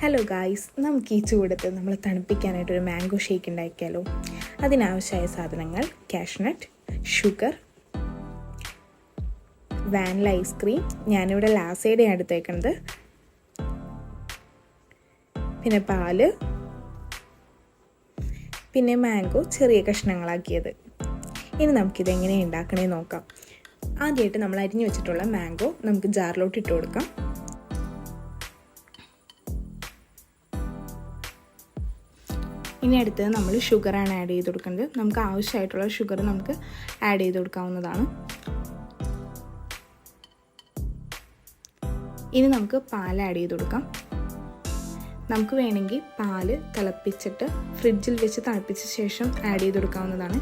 Hello guys നമുക്ക് ഈ ചൂടത്ത് നമ്മൾ തണുപ്പിക്കാനായിട്ട് ഒരു മാംഗോ ഷേക്ക് ഉണ്ടാക്കിയാലോ? അതിനാവശ്യമായ സാധനങ്ങൾ കാഷ്നട്ട് ഷുഗർ വാനില ഐസ്ക്രീം ഞാനിവിടെ ലാസയുടെ എടുത്തേക്കുന്നത് പിന്നെ പാൽ. പിന്നെ മാംഗോ ചെറിയ കഷ്ണങ്ങളാക്കിയത്. ഇനി നമുക്കിത് എങ്ങനെ ഉണ്ടാക്കണേ നോക്കാം. ആദ്യമായിട്ട് നമ്മൾ അരിഞ്ഞു വെച്ചിട്ടുള്ള മാംഗോ നമുക്ക് ജാറിലോട്ട് ഇട്ട് കൊടുക്കാം. ഇനി അടുത്തത് നമ്മൾ ഷുഗറാണ് ആഡ് ചെയ്ത് കൊടുക്കേണ്ടത്. നമുക്ക് ആവശ്യമായിട്ടുള്ള ഷുഗർ നമുക്ക് ആഡ് ചെയ്ത് കൊടുക്കാവുന്നതാണ്. ഇനി നമുക്ക് പാൽ ആഡ് ചെയ്ത് കൊടുക്കാം. നമുക്ക് വേണമെങ്കിൽ പാൽ തിളപ്പിച്ചിട്ട് ഫ്രിഡ്ജിൽ വെച്ച് തണുപ്പിച്ച ശേഷം ആഡ് ചെയ്ത് കൊടുക്കാവുന്നതാണ്.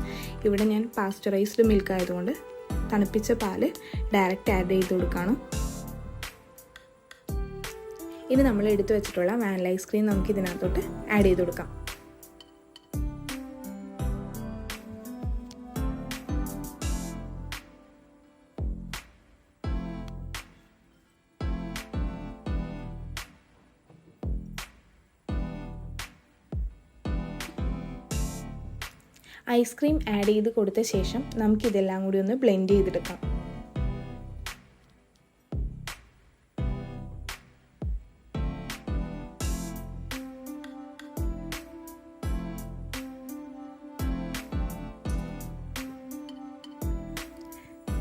ഇവിടെ ഞാൻ പാസ്ചറൈസ്ഡ് മിൽക്ക് ആയതുകൊണ്ട് തണുപ്പിച്ച പാൽ ഡയറക്റ്റ് ആഡ് ചെയ്ത് കൊടുക്കുകയാണ് ഇനി നമ്മൾ എടുത്തു വെച്ചിട്ടുള്ള വാനില ഐസ്ക്രീം നമുക്ക് ഇതിനകത്തോട്ട് ആഡ് ചെയ്ത് കൊടുക്കാം. ഐസ്ക്രീം ആഡ് ചെയ്ത് കൊടുത്ത ശേഷം നമുക്കിതെല്ലാം കൂടി ഒന്ന് ബ്ലെൻഡ് ചെയ്തെടുക്കാം.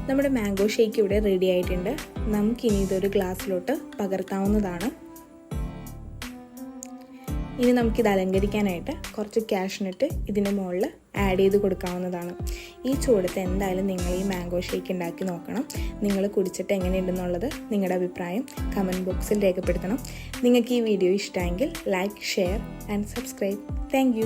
നമ്മുടെ മാംഗോ ഷേക്ക് ഇവിടെ റെഡി ആയിട്ടുണ്ട്. നമുക്കിനി ഇതൊരു ഗ്ലാസ്സിലോട്ട് പകർത്താവുന്നതാണ്. ഇനി നമുക്കിത് അലങ്കരിക്കാനായിട്ട് കുറച്ച് ക്യാഷ്നട്ട് ഇതിന് മുകളിൽ ആഡ് ചെയ്ത് കൊടുക്കാവുന്നതാണ്. ഈ ചൂടത്ത് എന്തായാലും നിങ്ങൾ ഈ മാംഗോ ഷേക്ക് ഉണ്ടാക്കി നോക്കണം. നിങ്ങൾ കുടിച്ചിട്ട് എങ്ങനെയുണ്ടെന്നുള്ളത് നിങ്ങളുടെ അഭിപ്രായം കമന്റ് ബോക്സിൽ രേഖപ്പെടുത്തണം. നിങ്ങൾക്ക് ഈ വീഡിയോ ഇഷ്ടമെങ്കിൽ like share and subscribe thank